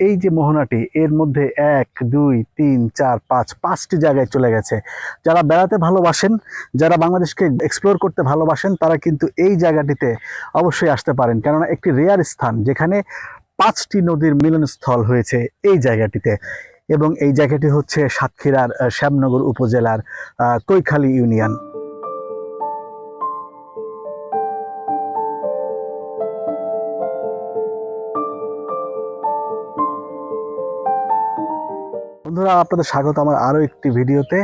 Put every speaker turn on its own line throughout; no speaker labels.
এই যে মোহনাটি, এর মধ্যে এক, দুই, তিন, চার, পাঁচ, পাঁচটি জায়গায় চলে গেছে। যারা বেড়াতে ভালোবাসেন, যারা বাংলাদেশকে এক্সপ্লোর করতে ভালোবাসেন, তারা কিন্তু এই জায়গাটিতে অবশ্যই আসতে পারেন। কেননা একটি রেয়ার স্থান, যেখানে পাঁচটি নদীর মিলনস্থল হয়েছে এই জায়গাটিতে। এবং এই জায়গাটি হচ্ছে সাতক্ষীরার শ্যামনগর উপজেলার কৈখালী ইউনিয়ন। বন্ধুরা, আপনাদের স্বাগত আমার আরও একটি ভিডিওতে।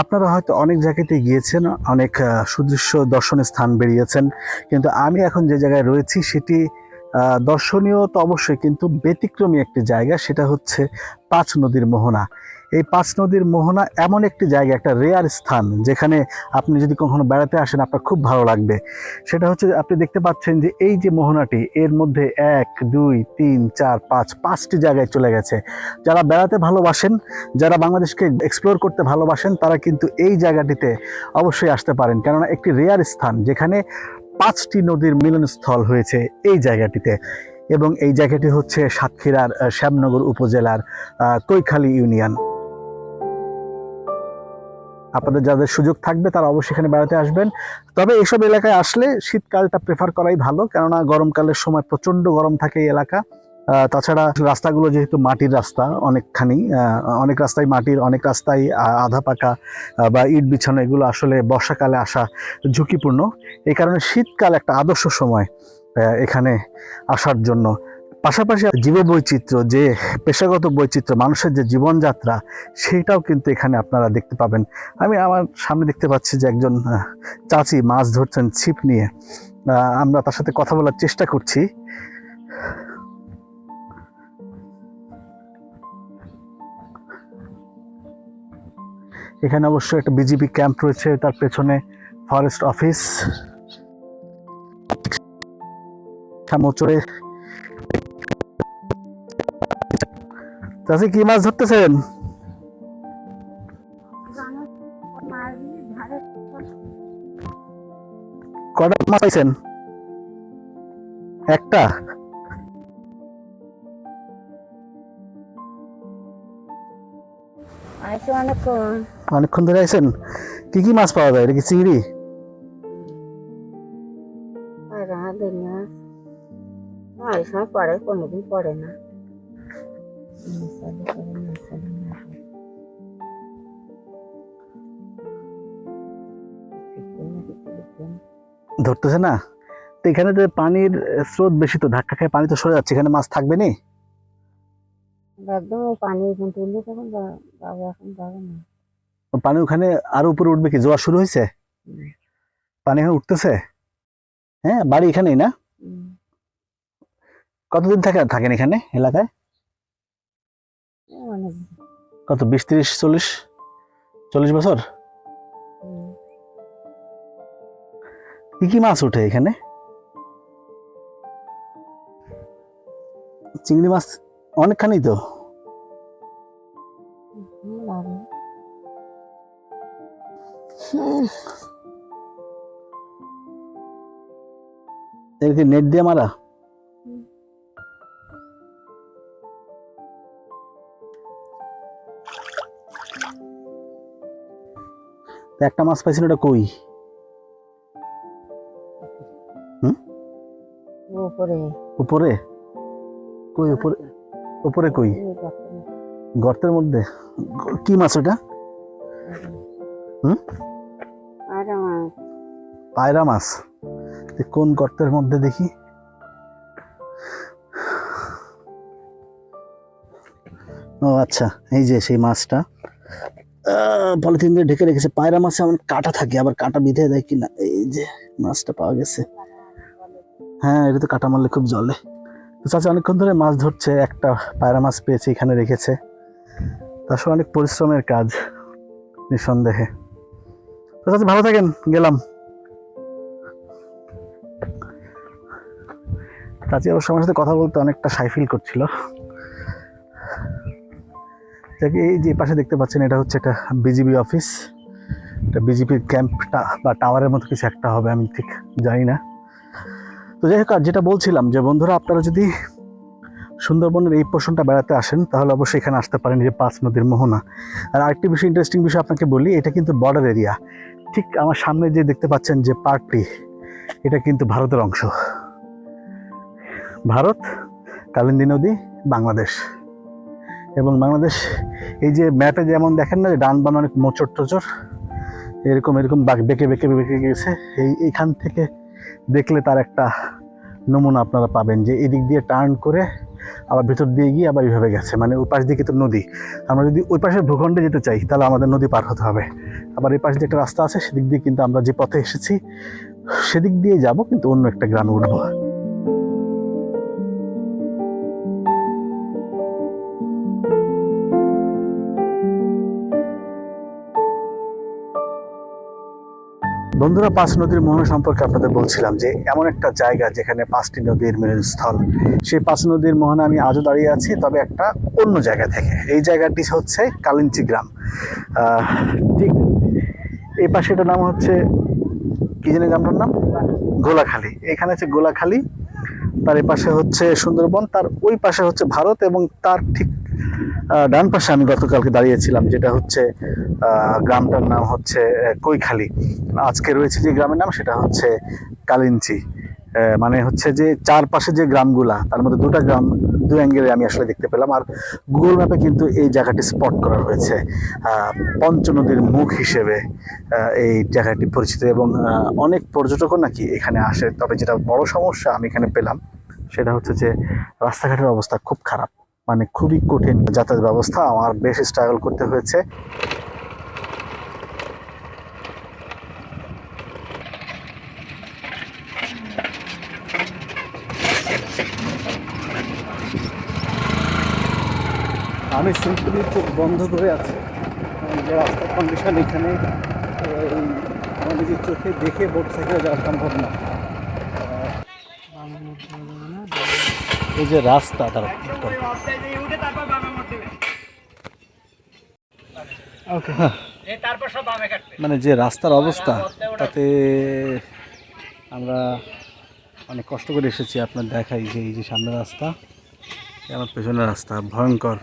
আপনারা হয়তো অনেক জায়গাতে গিয়েছেন, অনেক সুদৃশ্য দর্শনীয় স্থান বেরিয়েছেন, কিন্তু আমি এখন যে জায়গায় রয়েছি, সেটি দর্শনীয় তো অবশ্যই, কিন্তু ব্যতিক্রমী একটি জায়গা সেটা হচ্ছে পাঁচ নদীর মোহনা। এই পাঁচ নদীর মোহনা এমন একটি জায়গা, একটা রেয়ার স্থান, যেখানে আপনি যদি কখনো বেড়াতে আসেন, আপনার খুব ভালো লাগবে। সেটা হচ্ছে আপনি দেখতে পাচ্ছেন যে এই যে মোহনাটি, এর মধ্যে এক, দুই, তিন, চার, পাঁচ, পাঁচটি জায়গায় চলে গেছে। যারা বেড়াতে ভালোবাসেন, যারা বাংলাদেশকে এক্সপ্লোর করতে ভালোবাসেন, তারা কিন্তু এই জায়গাটিতে অবশ্যই আসতে পারেন। কেননা একটি রেয়ার স্থান, যেখানে পাঁচটি নদীর মিলনস্থল হয়েছে এই জায়গাটিতে। এবং এই জায়গাটি হচ্ছে সাতক্ষীরার শ্যামনগর উপজেলার কৈখালি ইউনিয়ন। আপনাদের যাদের সুযোগ থাকবে, তারা অবশ্যই এখানে বেড়াতে আসবেন। তবে এসব এলাকায় আসলে শীতকালটা প্রেফার করাই ভালো, কেননা গরমকালের সময় প্রচণ্ড গরম থাকে এই এলাকা। তাছাড়া রাস্তাগুলো যেহেতু মাটির রাস্তা, অনেকখানি অনেক রাস্তায় মাটির, অনেক রাস্তায় আধা পাকা বা ইট বিছানো, এগুলো আসলে বর্ষাকালে আসা ঝুঁকিপূর্ণ। এই কারণে শীতকাল একটা আদর্শ সময় এখানে আসার জন্য। পাশাপাশি জীব বৈচিত্র্য যে পেশাগত বৈচিত্র্য, মানুষের যে জীবনযাত্রা সেইটাও কিন্তু এখানে আপনারা দেখতে পাবেন। আমি আমার সামনে দেখতে পাচ্ছি যে একজন চাচি মাছ ধরছেন ছিপ নিয়ে। আমরা তার সাথে কথা বলার চেষ্টা করছি। এখানে অবশ্য একটা বিজিবি ক্যাম্প রয়েছে, তার পেছনে ফরেস্ট অফিস। মোচড়ে চাষি কি মাছ ধরতেছেন? কটা মাছ পাইছেন? একটা?
অনেকক্ষণ।
অনেকক্ষণ ধরে আছেন কি কি মাছ পাওয়া যায়? এটা কি চিংড়ি?
আর মাছ। আর সময় পড়ে কোনোদিন পড়ে না।
ধরতেছে না? তো এখানে যে পানির স্রোত বেশি তো ধাক্কা খায় পানি তো সরে যাচ্ছে। এখানে মাছ থাকবে নি?
পানি এখন তুললে তখন বাবা এখন যাবে না।
পানি ওখানে আরও উপরে উঠবে কি? জোয়ার শুরু হয়েছে? পানি এখন উঠতেছে? হ্যাঁ বাড়ি এখানেই না? কতদিন থাকে থাকেন এখানে এলাকায়? কত বিশ তিরিশ চল্লিশ? চল্লিশ বছর? কি কি মাছ ওঠে এখানে? চিংড়ি মাছ অনেকখানি তো।
হুম, লাগে।
এর কি নেট দিয়ে মারা? একটা মাছ পাইছেন ওটা কই?
উপরে।
উপরে? কই উপরে? উপরে কই?
গর্তের মধ্যে।
কি মাছ ওটা? হুম? পায়রা মাছ। কোন গর্তের মধ্যে দেখি? ও আচ্ছা এই যে সেই মাছটা। পলিথিন দিয়ে ঢেকে রেখেছে। পায়রা মাছে এমন কাটা থাকে আবার কাটা বিধে দেয় কিনা? এই যে মাছটা পাওয়া গেছে। হ্যাঁ এটা তো কাটা মারলে খুব জলে। তো চাচা অনেকক্ষণ ধরে মাছ ধরছে, একটা পায়রা মাছ পেয়েছে, এখানে রেখেছে। সঙ্গে অনেক পরিশ্রমের কাজ, নিঃসন্দেহে। তো চাচা, ভালো থাকেন, গেলাম। চাচি অবশ্য আমার সাথে কথা বলতে অনেকটা সাই ফিল করছিল। এই যে পাশে দেখতে পাচ্ছেন, এটা হচ্ছে একটা বিজিবি অফিস এটা বিজেপির ক্যাম্পটা বা টাওয়ারের মতো কিছু একটা হবে, আমি ঠিক জানি না। তো যাই হোক, আর যেটা বলছিলাম যে, বন্ধুরা, আপনারা যদি সুন্দরবনের এই পোর্শনটা বেড়াতে আসেন, তাহলে অবশ্যই এখানে আসতে পারেন যে পাঁচ নদীর মোহনা। আর আরেকটি বিষয় ইন্টারেস্টিং বিষয় আপনাকে বলি, এটা কিন্তু বর্ডার এরিয়া ঠিক আমার সামনে যে দেখতে পাচ্ছেন যে পার্কটি, এটা কিন্তু ভারতের অংশ। ভারত, কালিন্দী নদী, বাংলাদেশ। এবং বাংলাদেশ, এই যে ম্যাপে যেমন দেখেন না ডান বাম অনেক মোচর টোচর এরকম এরকম বাঁক বেঁকে বেঁকে গেছে, এই এইখান থেকে দেখলে তার একটা নমুনা আপনারা পাবেন যে এদিক দিয়ে টার্ন করে আবার ভিতর দিয়ে গিয়ে আবার এইভাবে গেছে। মানে ওই পাশ দিকে তো নদী। আমরা যদি ওই পাশের ভূখণ্ডে যেতে চাই, তাহলে আমাদের নদী পার হতে হবে। আবার এই পাশে যে একটা রাস্তা আছে, সেদিক দিয়ে কিন্তু আমরা যে পথে এসেছি, সেদিক দিয়ে যাব, কিন্তু অন্য একটা গ্রামে উঠবো। বন্ধুরা, পাঁচ নদীর মোহনা সম্পর্কে আপনাদের বলছিলাম যে এমন একটা জায়গা যেখানে পাঁচটি নদীর মিলনস্থল। সেই পাঁচ নদীর মোহনা আমি আজও দাঁড়িয়ে আছি, তবে একটা অন্য জায়গা থেকে। এই জায়গাটি হচ্ছে কালিঞ্চি গ্রাম। ঠিক এই পাশে এটার নাম হচ্ছে, কি জানি গ্রামটার নাম? গোলাখালী। এখানে হচ্ছে গোলাখালী, তার এই পাশে হচ্ছে সুন্দরবন, তার ওই পাশে হচ্ছে ভারত এবং তার ঠিক ডান পাশে আমি গতকালকে দাঁড়িয়েছিলাম, যেটা হচ্ছে গ্রামটার নাম হচ্ছে কৈখালি। আজকে রয়েছে যে গ্রামের নাম, সেটা হচ্ছে কালিঞ্চি। মানে হচ্ছে যে চারপাশে যে গ্রামগুলা, তার মধ্যে দুটা গ্রাম দু অ্যাঙ্গেলে আমি আসলে দেখতে পেলাম। আর গুগল ম্যাপে কিন্তু এই জায়গাটি স্পট করা হয়েছে পঞ্চনদীর মুখ হিসেবে এই জায়গাটি পরিচিত। এবং অনেক পর্যটকও নাকি এখানে আসে। তবে যেটা বড় সমস্যা আমি এখানে পেলাম, সেটা হচ্ছে যে রাস্তাঘাটের অবস্থা খুব খারাপ। মানে খুবই কঠিন যাতায়াত ব্যবস্থা। আমার বেশ স্ট্রাগল করতে হয়েছে। আমি সিম্পলি খুব বন্ধ করে আছি। রাস্তার কন্ডিশন এখানে আমাদের চোখে দেখে মোটরসাইকেলে যাওয়া সম্ভব না। এই যে রাস্তা তার মানে যে রাস্তার অবস্থা তাতে আমরা অনেক কষ্ট করে এসেছি আপনার দেখাই যে এই যে সামনের রাস্তা আমার পেছনের রাস্তা ভয়ঙ্কর।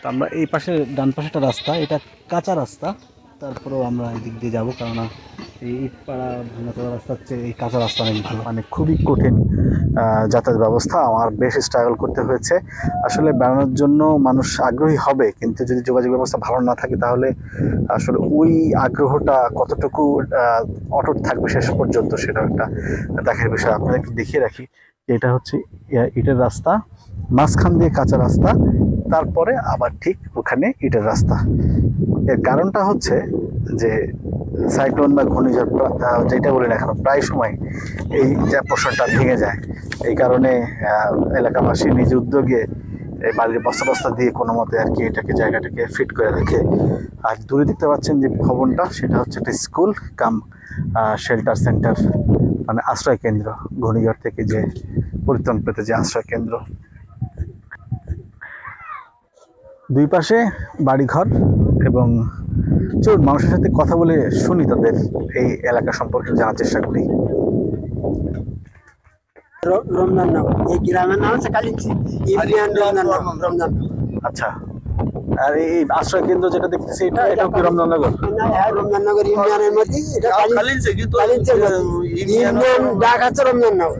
তো আমরা এই পাশে ডান পাশে একটা রাস্তা এটা কাঁচা রাস্তা। তারপরেও আমরা এই দিক দিয়ে যাব কেননা এই ইটপাড়া, ভাঙাচোরা রাস্তা হচ্ছে, এই কাঁচা রাস্তা অনেক ভালো। মানে খুবই কঠিন যাতায়াত ব্যবস্থা, আমার বেশ স্ট্রাগল করতে হয়েছে। আসলে বেড়ানোর জন্য মানুষ আগ্রহী হবে, কিন্তু যদি যোগাযোগ ব্যবস্থা ভালো না থাকে, তাহলে আসলে ওই আগ্রহটা কতটুকু অটুট থাকবে শেষ পর্যন্ত সেটা একটা দেখার বিষয়। আপনাদেরকে দেখিয়ে রাখি এটা হচ্ছে ইটের রাস্তা। মাঝখান দিয়ে কাঁচা রাস্তা, তারপরে আবার ঠিক ওখানে ইটের রাস্তা। এর কারণটা হচ্ছে যে সাইক্লোন বা ঘূর্ণিঝড় যেটা বলি না কেন, প্রায় সময় এই যে পোর্শনটা ভেঙে যায়। এই কারণে এলাকাবাসী নিজ উদ্যোগে এই বাড়ির বস্তা বস্তা দিয়ে কোনো মতে আর কি এটাকে, জায়গাটাকে ফিট করে রাখে। আর দূরে দেখতে পাচ্ছেন যে ভবনটা, সেটা হচ্ছে একটা স্কুল কাম শেল্টার সেন্টার মানে আশ্রয় কেন্দ্র। ঘূর্ণিঝড় থেকে যে পরিত্রাণ পেতে যে আশ্রয় কেন্দ্র। দুই পাশে বাড়িঘর এবং চলুন মানুষের সাথে কথা বলে শুনি তাদের এই এলাকা সম্পর্কে জানার চেষ্টা করি।
র- রমজাননগর এই গ্রামের নাম হচ্ছে কালিঞ্চি ইউনিয়ন রমজাননগর রমজাননগর
আচ্ছা। আর এই আশ্রয় কেন্দ্র যেটা দেখতেছি এটা এটাও কি রমজাননগর
না, হ্যাঁ, রমজাননগর ইউনিয়নের মধ্যে। এটা কালিঞ্চি
কালিঞ্চে কিন্তু
কালিঞ্চির মধ্যে। ইউনিয়ন ডাক আছে রমজাননগর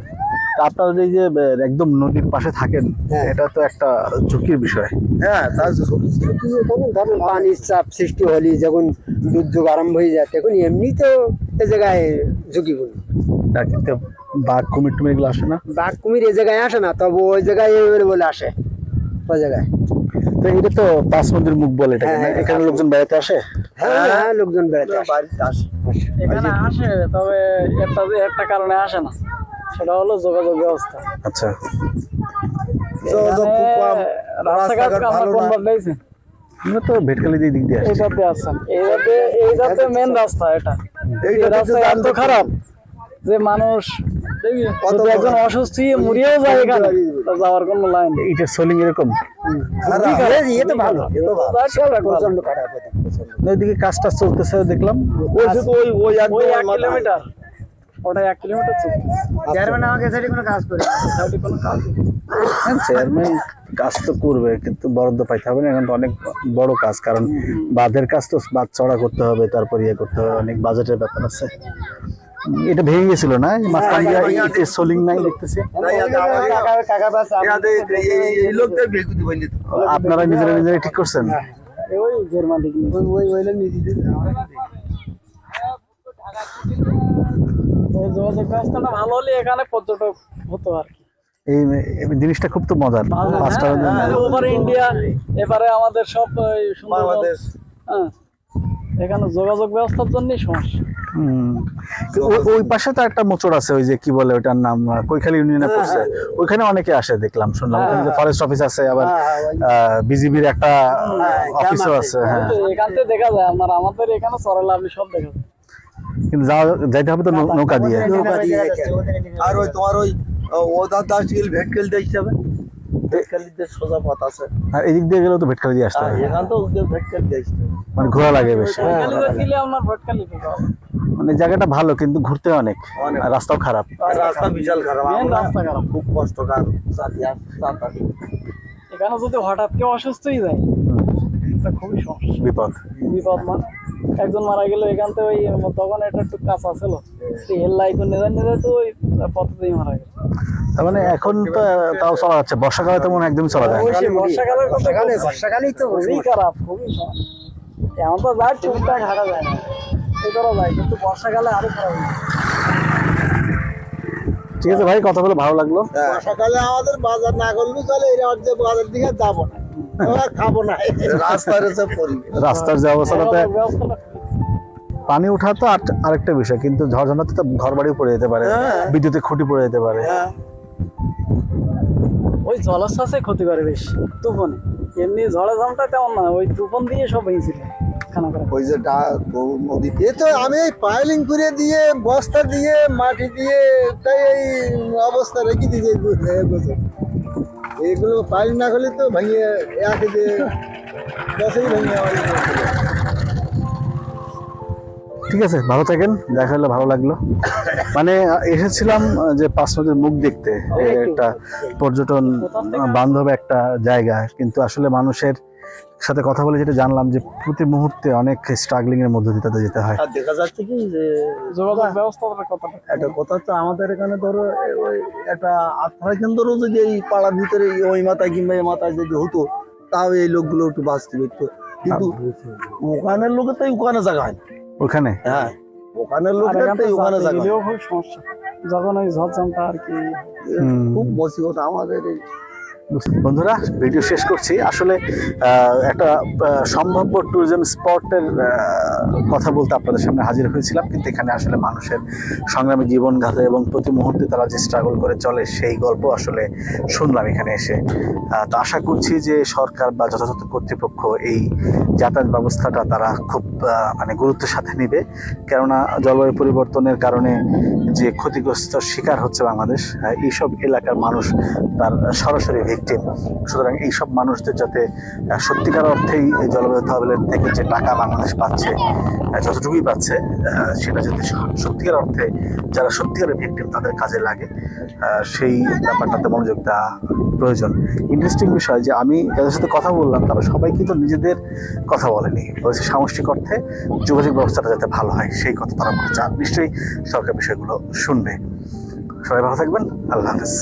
আপনারা এই যে একদম নদীর পাশে থাকেন
হ্যাঁ।
এটা তো একটা ঝুঁকির বিষয়।
হ্যাঁ তা
কি এখানে ধরেন পানির চাপ সৃষ্টি হলে যখন দুর্যোগ আরম্ভ হয়ে যায় তখন এমনি তো এ জায়গায় ঝুঁকিপূর্ণ।
তা কিন্তু বাঘ কুমির টুমির এগুলো আসে না?
বাঘ কুমির এ জায়গায় আসে না তবে ওই জায়গায় এবারে বলে আসে ওই জায়গায়।
তো এটা তো পাঁচ নদীর মুখ বলে এটা
হ্যাঁ, হ্যাঁ,
এখানে লোকজন বেড়াতে আসে?
হ্যাঁ হ্যাঁ লোকজন বেড়াতে আসে।
বাড়িতে আসে।
এখানে আসে তবে একটা একটা কারণে আসে না। সেটা হলো যোগাযোগ ব্যবস্থা।
আচ্ছা।
যোগাযোগ খুব কম,
রাস্তাঘাট
রাস্তাঘাট ভালো না।
কোন বদলাইছি
আমরা তো ভেটকালি দিয়ে দিক দিয়ে আসছি।
এইটাতে আসছেন এইটাতে এইটাতে মেন রাস্তা এটা। এই রাস্তা এত খারাপ যে মানুষ দেখবি
কত
যদি একজন অসুস্থ হয়ে মরিয়েও যায় এখানে যাওয়ার কোনো লাইন
সোলিং এরকম?
এ তো ভালো
এ তো ভালো।
প্রচণ্ড খারাপ এটা, প্রচণ্ড।
ওইদিকে কাজ চলতেছে দেখলাম।
ওই ওই ওই
ওই
একদম
এক কিলোমিটার। ওটা এক কিলোমিটার
চেয়ারম্যান আমাকে সেটি কোনো কাজ করে।
সাইডে কোনো কাজ নেই।
চেয়ারম্যান কাজ তো করবে কিন্তু বরাদ্দ পাইতে হবে না। এখন তো অনেক বড় কাজ কারণ বাঁধের কাজ তো বাঁধ চড়া করতে হবে তারপর ইয়ে করতে হবে অনেক বাজেটের ব্যাপার আছে। এটা ভেঙে গেছিল না? মাঝখান দিয়ে সোলিং নাই দেখতেছি। আপনারা নিজেরা নিজেরা ঠিক করছেন?
ওই জার্মান দিকে।
ওই ওই নিজেদের।
ওই যোগাযোগ ব্যবস্থাটা ভালো হলে এখানে পর্যটক হতো আর কি।
এই এই জিনিসটা খুব তো মজার পাঁচটা
ওপারে ইন্ডিয়া এবারে আমাদের সব
বাংলাদেশ।
হ্যাঁ এখানে যোগাযোগ ব্যবস্থার জন্যই সমস্যা।
ওই- পাশে তো একটা মোচড় আছে ওই যে কি বলে ওটার নাম কৈখালী ইউনিয়নে পড়ছে। ওইখানে অনেকে আসে দেখলাম শুনলাম। ওখানে ফরেস্ট অফিস আছে আবার বিজিবির একটা অফিসও আছে হ্যাঁ।
এখান থেকে দেখা যায় আমার আমাদের এখানে সরাল আপনি সব দেখা যায়।
কিন্তু যাইতে হবে তো নৌ- নৌকা দিয়ে।
আর ওই তোমার ওই ওদা দাস গিল ভেটকেল হবে ভেটকেলিদের সোজা পথ আছে।
আর এদিক দিয়ে গেলেও তো ভেটখালি দিয়ে আসতে
আর
হবে
এখান তো ভেটকেল হবে
মানে ঘোরা লাগে বেশি।
ভটকালি ভটকালি হবে।
মানে জায়গাটা ভালো কিন্তু ঘুরতে অনেক। আর রাস্তাও খারাপ।
রাস্তা বিশাল খারাপ।
মেন রাস্তা খারাপ।
খুব কষ্টকর।
এখানে যদি হঠাৎ কেউ অসুস্থই যায় এটা খুবই সমস্যা।
বিপদ।
বিপদ মানে। একজন মারা গেল এখান থেকে ওই তখন এটা একটু কাঁচা ছিল। হেল লাইক নিয়ে নিয়ে তো ওই পথেতেই মারা গেল।
তার মানে এখন তো তাও চলা যাচ্ছে। বর্ষাকালে তো মনে হয় একদমই চলা যায়
বর্ষাকালে বর্ষাকালেই তো
খুবই খারাপ খুবই এখন তো যায় টুকটাক হাঁটা যায় না। করা যায় কিন্তু বর্ষাকালে আরও খারাপ
ঠিক আছে ভাই কথা বলে ভালো লাগল।
বর্ষাকালে আমাদের বাজার না করলে চলে এই রাজ্যে বাজার দিকে যাব না।
রাস্তার হচ্ছে পরিবেশ।
রাস্তার যে অবস্থাটাতে
যোগাযোগ ব্যবস্থাটা খুবই
পানি ওঠা তো আর- আরেকটা বিষয় কিন্তু ঝড় তো ঘর বাড়িও পড়ে যেতে পারে বিদ্যুতে খুঁটি পড়ে যেতে পারে।
হ্যাঁ।
ওই জলোচ্ছ্বাসে ক্ষতি করে বেশি তুফানে। এমনি ঝড়ে ঝামটা তেমন না ওই তুফান দিয়ে সব ভেঙেছিল
ওই যে নদীতে।
এ তো আমি পাইলিং করে দিয়ে বস্তা দিয়ে মাটি দিয়ে তাই এই অবস্থা রেখে দিয়েছি এগুলো পাইল না হলে তো ভেঙে এক যে দশই ভেঙে আমার এই বছর।
ঠিক আছে ভালো থাকেন দেখা হলো ভালো লাগল। মানে এসেছিলাম যে পাঁচ নদীর মুখ দেখতে একটা। পর্যটন বান্ধব একটা জায়গা কিন্তু আসলে মানুষের সাথে কথা বলে যেটা জানলাম যে প্রতি মুহূর্তে অনেক স্ট্রাগলিং এর মধ্যে দিয়ে তাদের যেতে হয়।
আর দেখা যাচ্ছে কি যে
যোগাযোগ ব্যবস্থাটার কথাটা
একটা কথা হচ্ছে আমাদের এখানে ধরো ওই একটা আশ্রয় কেন্দ্রও যদি এই পাড়ার ভিতরে ওই মাথায় কিংবা এই মাথায় যদি হতো তাও এই লোকগুলো একটু বাঁচতে পারতো। কিন্তু ওখানের লোকের তো ওখানে জায়গা হয়
ওখানে?
হ্যাঁ ওখানের লোকের তো ওখানে জায়গা হয়
খুব সমস্যা। যখন ওই ঝড় আর কি
খুব মুসিবত আমাদের এই
বন্ধুরা ভিডিও শেষ করছি। আসলে একটা সম্ভাব্য ট্যুরিজম স্পটের কথা বলতে আপনাদের সামনে হাজির হয়েছিলাম। কিন্তু এখানে আসলে মানুষের সংগ্রামী জীবনঘাতে এবং প্রতি মুহূর্তে তারা যে স্ট্রাগল করে চলে, সেই গল্প আসলে শুনলাম এখানে এসে। তো আশা করছি যে সরকার বা যথাযথ কর্তৃপক্ষ এই যাতায়াত ব্যবস্থাটা তারা খুব মানে গুরুত্বের সাথে নেবে। কেননা, জলবায়ু পরিবর্তনের কারণে যে ক্ষতিগ্রস্ত শিকার হচ্ছে বাংলাদেশ এইসব এলাকার মানুষ তার সরাসরি ভিকটিম সুতরাং এইসব মানুষদের যাতে সত্যিকার অর্থেই এই জলবায়ু তহবিলের থেকে যে টাকা বাংলাদেশ পাচ্ছে যতটুকুই পাচ্ছে সেটা যাতে সত্যিকার অর্থে যারা সত্যিকারের ভিকটিম তাদের কাজে লাগে সেই ব্যাপারটাতে মনোযোগ দেওয়া প্রয়োজন। ইন্টারেস্টিং বিষয় যে আমি যাদের সাথে কথা বললাম তারা সবাই কিন্তু নিজেদের কথা বলেনি। বলেছে সামষ্টিক অর্থে যোগাযোগ ব্যবস্থাটা যাতে ভালো হয়, সেই কথা তারা বলেছে। নিশ্চয়ই সরকার বিষয়গুলো শুনবে। সবাই ভালো থাকবেন। আল্লাহ হাফেজ।